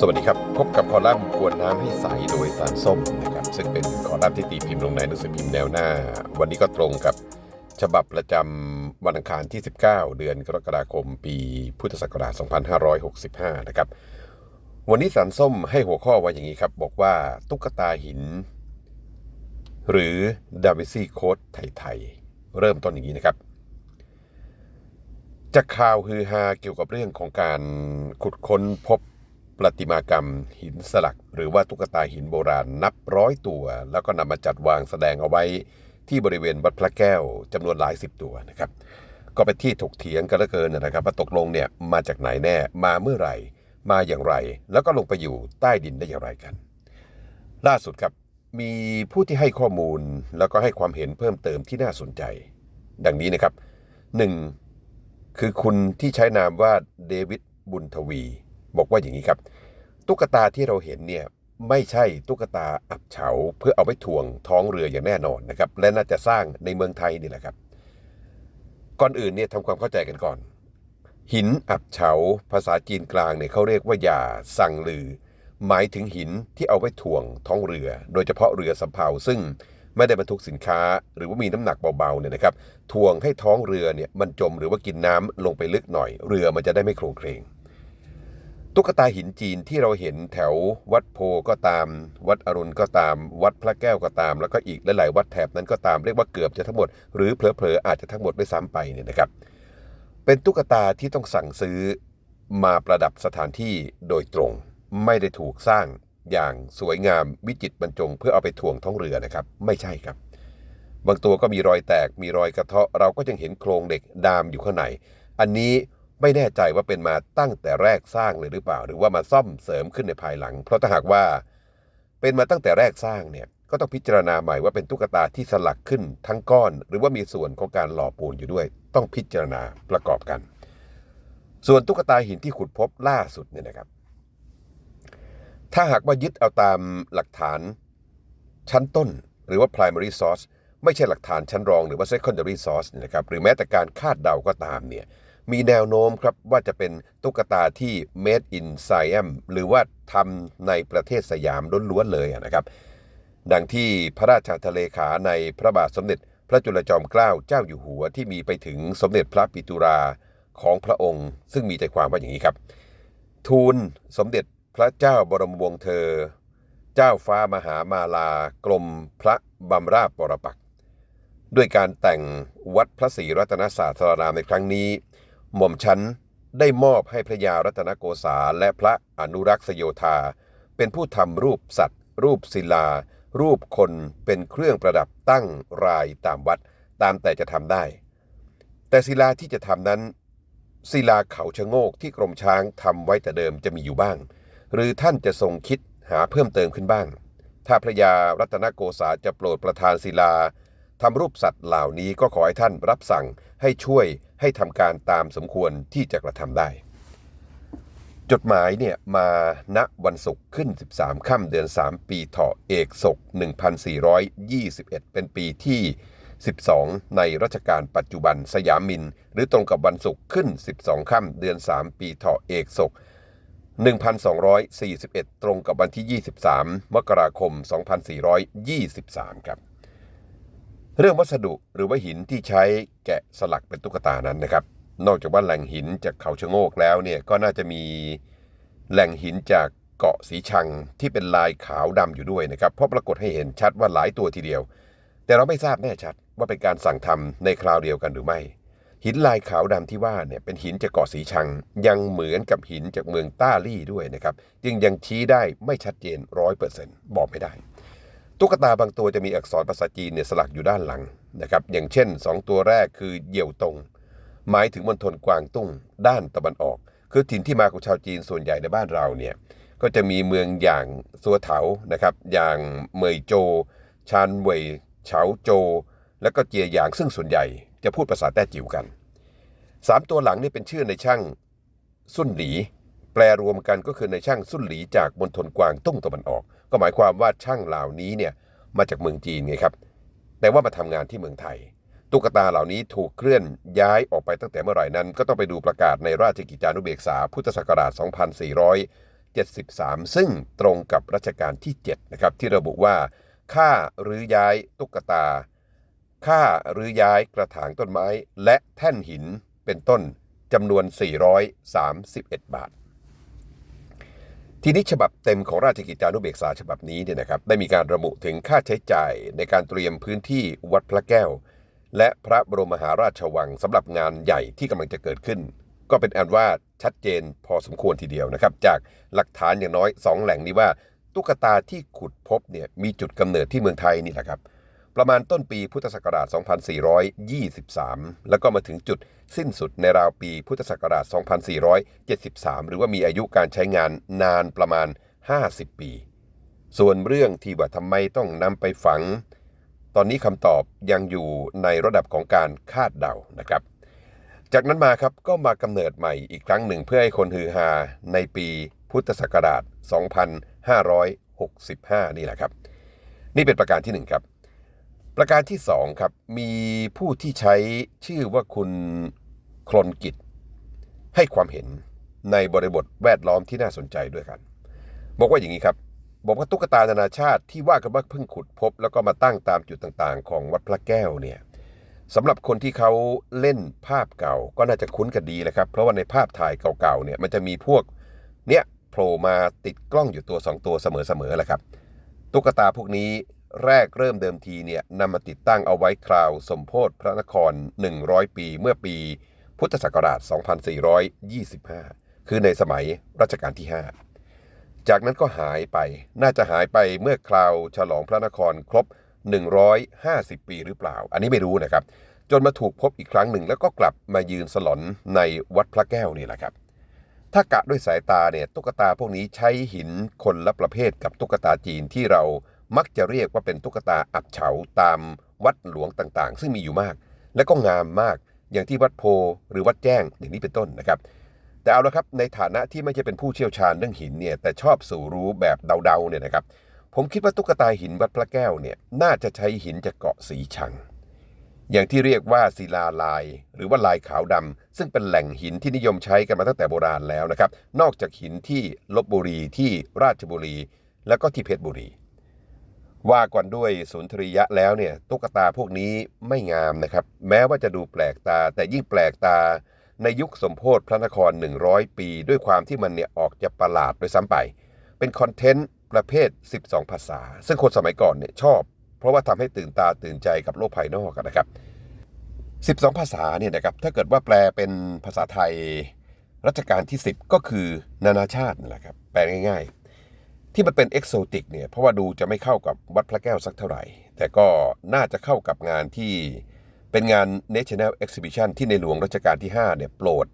สวัสดีครับ พบกับคอลัมน์กวนน้ำให้ใสโดยสารส้มนะครับซึ่งเป็นคอลัมน์ที่ตีพิมพ์ลงในหนังสือพิมพ์แนวหน้า วันนี้ก็ตรงกับฉบับประจำวันอังคารที่ 19 เดือนกรกฎาคม ปีพุทธศักราช 2565 นะครับ วันนี้สารส้มให้หัวข้อไว้อย่างนี้ครับ บอกว่าตุ๊กตาหิน หรือดาวิซีโค้ดไทยๆเริ่มต้นอย่างนี้นะครับจากข่าวฮือฮาเกี่ยวกับเรื่องของการขุดค้นพบ ประติมากรรมหินสลัก หรือว่าตุ๊กตาหินโบราณนับร้อยตัว แล้วก็นำมาจัดวางแสดงเอาไว้ที่บริเวณวัดพระแก้วจำนวนหลายสิบตัวนะครับ ก็เป็นที่ถกเถียงกันเหลือเกินนะครับว่าตกลงเนี่ยมาจากไหนแน่มาเมื่อไหร่ มาอย่างไร แล้วก็ลงไปอยู่ใต้ดินได้อย่างไรกัน ล่าสุดครับมีผู้ที่ให้ข้อมูลแล้วก็ให้ความเห็นเพิ่มเติมที่น่าสนใจ ดังนี้นะครับหนึ่งคือคุณที่ใช้นามว่าเดวิดบุญทวี บอกว่าอย่างนี้ครับ ตุ๊กตาที่เราเห็นเนี่ยไม่ใช่ตุ๊กตาอับเฉาเพื่อเอาไว้ถ่วงท้องเรืออย่างแน่นอนนะครับ และน่าจะสร้างในเมืองไทยนี่แหละครับ ก่อนอื่นเนี่ยทำความเข้าใจกันก่อน หินอับเฉา ภาษาจีนกลางเนี่ยเขาเรียกว่าหย่าสั่งลือ หมายถึงหินที่เอาไว้ถ่วงท้องเรือ โดยเฉพาะเรือสำเภาซึ่งไม่ได้บรรทุกสินค้า หรือว่ามีน้ำหนักเบาๆเนี่ยนะครับถ่วงให้ท้องเรือเนี่ยมันจมหรือว่ากินน้ำลงไปลึกหน่อย เรือมันจะได้ไม่โครงเครง ตุ๊กตาหินจีนที่เราเห็นแถววัดโพก็ตาม วัดอรุณก็ตาม วัดพระแก้วก็ตาม แล้วก็อีกหลายๆวัดแถบนั้นก็ตามเรียกว่าเกือบจะทั้งหมด หรือเผลอๆอาจจะทั้งหมดด้วยซ้ำไปเนี่ยนะครับ เป็นตุ๊กตาที่ต้องสั่งซื้อมาประดับสถานที่โดยตรง ไม่ได้ถูกสร้างอย่างสวยงามวิจิตรบรรจง เพื่อเอาไปถ่วงท้องเรือนะครับ ไม่ใช่ครับ บางตัวก็มีรอยแตกมีรอยกระเทาะเราก็ยังเห็นโครงเหล็กดามอยู่ข้างในอันนี้ ไม่แน่ใจว่าเป็นมาตั้งแต่แรกสร้างเลยหรือเปล่า หรือว่ามาซ่อมเสริมขึ้นในภายหลัง เพราะถ้าหากว่า เป็นมาตั้งแต่แรกสร้างเนี่ยก็ต้องพิจารณาใหม่ว่าเป็นตุ๊กตาที่สลักขึ้นทั้งก้อน หรือว่ามีส่วนของการหล่อปูนอยู่ด้วย ต้องพิจารณาประกอบกัน ส่วนตุ๊กตาหินที่ขุดพบล่าสุดเนี่ยนะครับ ถ้าหากว่ายึดเอาตามหลักฐานชั้นต้น หรือว่า primary source ไม่ใช่หลักฐานชั้นรองหรือว่า secondary source นะครับหรือแม้แต่การคาดเดาก็ตามเนี่ย มีแนวโน้มครับว่าจะเป็นตุ๊กตาที่ made in Siam หรือว่าทำในประเทศสยามล้วนๆเลยนะครับ ดังที่พระราชทะเลขาในพระบาทสมเด็จ พระจุลจอมเกล้าเจ้าอยู่หัวที่มีไปถึงสมเด็จพระปิตุราของพระองค์ ซึ่งมีใจความว่าอย่างนี้ครับ ทูลสมเด็จพระเจ้าบรมวงศ์เธอ เจ้าฟ้ามหามาลากรมพระบำราชบรปักด้วยการแต่งวัดพระศรีรัตนศาสตรารามในครั้งนี้ หม่อมชั้นได้มอบให้พระยารัตนโกษาและพระอนุรักษ์สโยธา เป็นผู้ทำรูปสัตว์ รูปศิลา รูปคนเป็นเครื่องประดับตั้งรายตามวัดตามแต่จะทำได้ แต่ศิลาที่จะทำนั้น ศิลาเขาชะโงกที่กรมช้างทำไว้แต่เดิมจะมีอยู่บ้าง หรือท่านจะทรงคิดหาเพิ่มเติมขึ้นบ้าง ถ้าพระยารัตนโกษาจะโปรดประทานศิลา ทำรูปสัตว์เหล่านี้ก็ขอให้ท่านรับสั่งให้ช่วยให้ทำการตามสมควรที่จะกระทำได้ จดหมายเนี่ยมาณวันศุกร์ขึ้น 13 ค่ำเดือน 3 ปีเถาะเอกศก1421 เป็นปีที่ 12 ในรัชกาลปัจจุบันสยามิน หรือตรงกับวันศุกร์ขึ้น 12 ค่ำเดือน 3 ปีเถาะเอกศก1241 ตรงกับวันที่ 23 มกราคม 2423 ครับ เรื่องวัสดุหรือว่าหินที่ใช้แกะสลักเป็นตุ๊กตานั้นนะครับ นอกจากว่าแหล่งหินจากเขาชะโงกแล้วเนี่ยก็น่าจะมีแหล่งหินจากเกาะสีชังที่เป็นลายขาวดำอยู่ด้วยนะครับ เพราะปรากฏให้เห็นชัดว่าหลายตัวทีเดียว แต่เราไม่ทราบแน่ชัดว่าเป็นการสั่งทำในคราวเดียวกันหรือไม่ หินลายขาวดำที่ว่าเนี่ยเป็นหินจากเกาะสีชัง ยังเหมือนกับหินจากเมืองต้าลี่ด้วยนะครับ จึงยังชี้ได้ไม่ชัดเจนร้อยเปอร์เซ็นต์บอกไม่ได้ ตุ๊กตาบางตัวจะมีอักษรภาษาจีนเนี่ยสลักอยู่ด้านหลังนะครับอย่างเช่น 2 ตัวแรกคือเหยี่ยวตง หมายถึงมณฑลกวางตุ้ง ด้านตะวันออก คือถิ่นที่มาของชาวจีนส่วนใหญ่ในบ้านเราเนี่ยก็จะมีเมืองอย่างซัวเถานะครับอย่างเหมยโจ ชานเวยเฉาโจ และก็เจียหยางซึ่งส่วนใหญ่จะพูดภาษาแต้จิ๋วกันสามตัวหลังนี่เป็นชื่อในช่างสุนหลี แปลรวมกันก็คือในช่างสุนหลีจากมณฑลกวางตุ้งตะวันออก ก็หมายความว่าช่างเหล่านี้เนี่ยมาจากเมืองจีนไงครับ แต่ว่ามาทำงานที่เมืองไทย ตุ๊กตาเหล่านี้ถูกเคลื่อนย้ายออกไปตั้งแต่เมื่อไหร่นั้น ก็ต้องไปดูประกาศในราชกิจจานุเบกษาพุทธศักราช2573 ซึ่งตรงกับรัชกาลที่7นะครับที่ระบุว่าค่าหรือย้ายตุ๊กตา ค่าหรือย้ายกระถางต้นไม้ และแท่นหินเป็นต้นจำนวน 431 บาท ทีนี้ฉบับเต็มของราชกิจจานุเบกษาฉบับนี้เนี่ยนะครับได้มีการระบุถึงค่าใช้จ่ายในการเตรียมพื้นที่วัดพระแก้ว และพระบรมมหาราชวังสำหรับงานใหญ่ที่กำลังจะเกิดขึ้น ก็เป็นอันว่าชัดเจนพอสมควรทีเดียวนะครับ จากหลักฐานอย่างน้อย 2 แหล่งนี้ว่า ตุ๊กตาที่ขุดพบเนี่ยมีจุดกำเนิดที่เมืองไทยนี่แหละครับ ประมาณต้นปีพุทธศักราช 2423 แล้วก็มาถึงจุดสิ้นสุดในราวปีพุทธศักราช 2473 หรือว่ามีอายุการใช้งานนานประมาณ 50 ปี ส่วนเรื่องที่ว่าทำไมต้องนำไปฝัง ตอนนี้คำตอบยังอยู่ในระดับของการคาดเดานะครับ จากนั้นมาครับก็มากำเนิดใหม่อีกครั้งหนึ่งเพื่อให้คนฮือฮาในปีพุทธศักราช 2565 นี่แหละครับ นี่เป็นประการที่หนึ่งครับ ประการที่สองครับ มีผู้ที่ใช้ชื่อว่าคุณคลนกิจ ให้ความเห็นในบริบทแวดล้อมที่น่าสนใจด้วยกัน บอกว่าอย่างนี้ครับบอกว่าตุ๊กตานานาชาติที่ว่ากันว่าเพิ่งขุดพบ แล้วก็มาตั้งตามจุดต่างๆ ของวัดพระแก้วเนี่ยสำหรับคนที่เขาเล่นภาพเก่าก็น่าจะคุ้นกันดีแหละครับ เพราะว่าในภาพถ่ายเก่าๆเนี่ยมันจะมีพวกเนี่ยโผล่มาติดกล้องอยู่ตัวสองตัวเสมอๆแหละครับ ตุ๊กตาพวกนี้ แรกเริ่มเดิมทีเนี่ยนำมาติดตั้งเอาไว้คราวสมโพธิพระนคร 100 ปีเมื่อปี พุทธศักราช 2425 คือในสมัยรัชกาลที่ 5 จากนั้นก็หายไปน่าจะหายไปเมื่อคราวฉลองพระนครครบ 150 ปีหรือเปล่า อันนี้ไม่รู้นะครับ จนมาถูกพบอีกครั้งหนึ่ง แล้วก็กลับมายืนสลอนในวัดพระแก้วนี่แหละครับถ้ากะด้วยสายตาเนี่ยตุ๊กตาพวกนี้ใช้หินคนละประเภทกับตุ๊กตาจีนที่เรา มักจะเรียกว่าเป็นตุ๊กตาอับเฉาตามวัดหลวงต่างๆ ซึ่งมีอยู่มาก และก็งามมากอย่างที่วัดโพหรือวัดแจ้งอย่างนี้เป็นต้นนะครับ แต่เอาละครับในฐานะที่ไม่ใช่เป็นผู้เชี่ยวชาญเรื่องหินเนี่ยแต่ชอบสู่รู้แบบเดาๆเนี่ยนะครับ ผมคิดว่าตุ๊กตาหินวัดพระแก้วเนี่ยน่าจะใช้หินจากเกาะสีชัง อย่างที่เรียกว่าศิลาลาย หรือว่าลายขาวดำซึ่งเป็นแหล่งหินที่นิยมใช้กันมาตั้งแต่โบราณแล้วนะครับ นอกจากหินที่ลบบุรีที่ราชบุรี แล้วก็ที่เพชรบุรี ว่าก่อนด้วยสุนทรียะแล้วเนี่ยตุ๊กตาพวกนี้ไม่งามนะครับ แม้ว่าจะดูแปลกตา แต่ยิ่งแปลกตาในยุคสมโพธิพระนคร 100 ปี ด้วยความที่มันเนี่ยออกจะประหลาดโดยซ้ำไป เป็นคอนเทนต์ประเภท 12 ภาษา ซึ่งคนสมัยก่อนเนี่ยชอบ เพราะว่าทำให้ตื่นตาตื่นใจกับโลกภายนอกนะครับ 12 ภาษาเนี่ยนะครับถ้าเกิดว่าแปลเป็นภาษาไทยรัชกาลที่ 10 ก็คือนานาชาตินั่นแหละครับแปลง่ายๆ ที่มันเป็นเอกโซติกเนี่ยเพราะว่าดูจะไม่เข้ากับวัดพระแก้วสักเท่าไหร่ แต่ก็น่าจะเข้ากับงานที่เป็นงาน National Exhibition ที่ในหลวงรัชกาลที่5เนี่ยโปรด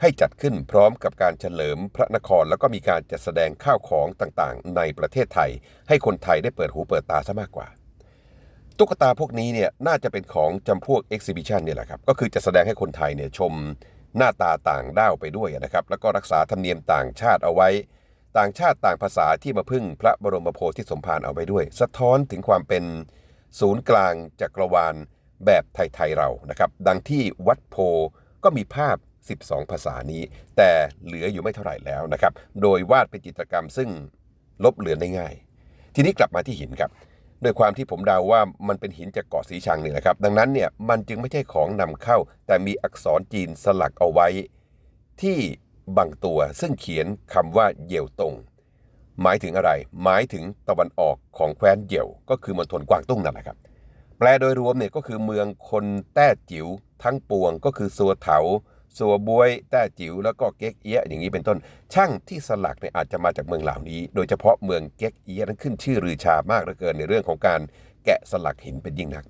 ให้จัดขึ้นพร้อมกับการเฉลิมพระนคร แล้วก็มีการจัดแสดงข้าวของต่างๆ ในประเทศไทย ให้คนไทยได้เปิดหูเปิดตาซะมากกว่า ตุ๊กตาพวกนี้เนี่ยน่าจะเป็นของจำพวก exhibition เนี่ยแหละครับก็คือจะแสดงให้คนไทยเนี่ยชมหน้าตาต่างด้าวไปด้วยนะครับแล้วก็รักษาธรรมเนียมต่างชาติเอาไว้ ต่างชาติต่างภาษาที่มาพึ่งพระบรมโพธิสมภารเอาไว้ด้วย สะท้อนถึงความเป็นศูนย์กลางจักรวาลแบบไทยๆเรานะครับ ดังที่วัดโพก็มีภาพ 12 ภาษานี้ แต่เหลืออยู่ไม่เท่าไหร่แล้วนะครับ โดยวาดเป็นจิตรกรรมซึ่งลบเหลือนได้ง่าย ทีนี้กลับมาที่หินครับโดยความที่ผมเดาว่ามันเป็นหินจากเกาะสีชังนี่แหละครับ ดังนั้นเนี่ยมันจึงไม่ใช่ของนำเข้า แต่มีอักษรจีนสลักเอาไว้ที่ บางตัวซึ่งเขียนคำว่าเยี่ยวตง หมายถึงอะไร หมายถึงตะวันออกของแคว้นเยี่ยว ก็คือมณฑลกวางตุ้งนั่นแหละครับ แปลโดยรวมเนี่ยก็คือเมืองคนแต้จิ๋วทั้งปวงก็คือสัวเถาสัวบวยแต้จิ๋วแล้วก็เก๊กเอี้ยอย่างนี้เป็นต้น ช่างที่สลักเนี่ยอาจจะมาจากเมืองเหล่านี้ โดยเฉพาะเมืองเก๊กเอี้ยนั้นขึ้นชื่อรือชามากเหลือเกินในเรื่องของการแกะสลักหินเป็นยิ่งนัก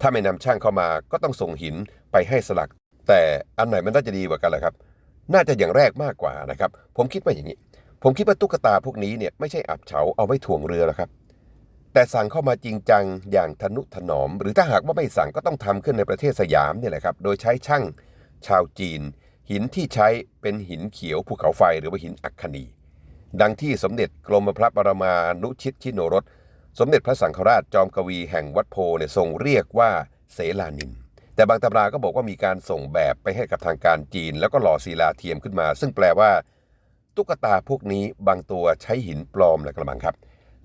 ถ้าไม่นำช่างเข้ามาก็ต้องส่งหินไปให้สลัก แต่อันไหนมันน่าจะดีกว่ากันล่ะครับ น่าจะอย่างแรกมากกว่านะครับ ผมคิดว่าอย่างนี้ ผมคิดว่าตุ๊กตาพวกนี้เนี่ยไม่ใช่อับเฉาเอาไว้ถ่วงเรือหรอกครับ แต่สั่งเข้ามาจริงจังอย่างทนุถนอม หรือถ้าหากว่าไม่สั่งก็ต้องทำขึ้นในประเทศสยามเนี่ยแหละครับ โดยใช้ช่างชาวจีน หินที่ใช้เป็นหินเขียวภูเขาไฟหรือว่าหินอัคคนีดังที่สมเด็จกรมพระบรมานุชิตชิโนรส สมเด็จพระสังฆราชจอมกวีแห่งวัดโพเนี่ยทรงเรียกว่าเสลานิน แต่บางตำราก็บอกว่ามีการส่งแบบไปให้กับทางการจีน แล้วก็หล่อศิลาเทียมขึ้นมา ซึ่งแปลว่า ตุ๊กตาพวกนี้บางตัวใช้หินปลอมและกระมังครับ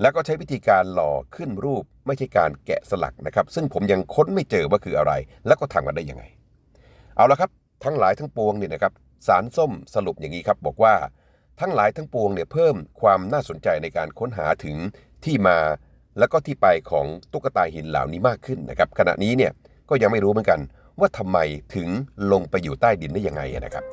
แล้วก็ใช้วิธีการหล่อขึ้นรูปไม่ใช่การแกะสลักนะครับ ซึ่งผมยังค้นไม่เจอว่าคืออะไร แล้วก็ทำกันได้ยังไง เอาละครับ ทั้งหลายทั้งปวงเนี่ยนะครับสารส้มสรุปอย่างนี้ครับบอกว่าทั้งหลายทั้งปวงเนี่ยเพิ่มความน่าสนใจในการค้นหาถึงที่มา และก็ที่ไปของตุ๊กตาหินเหล่านี้มากขึ้นนะครับ ขณะนี้เนี่ย ก็ยังไม่รู้เหมือนกัน ว่าทำไมถึงลงไปอยู่ใต้ดินได้ยังไงนะครับ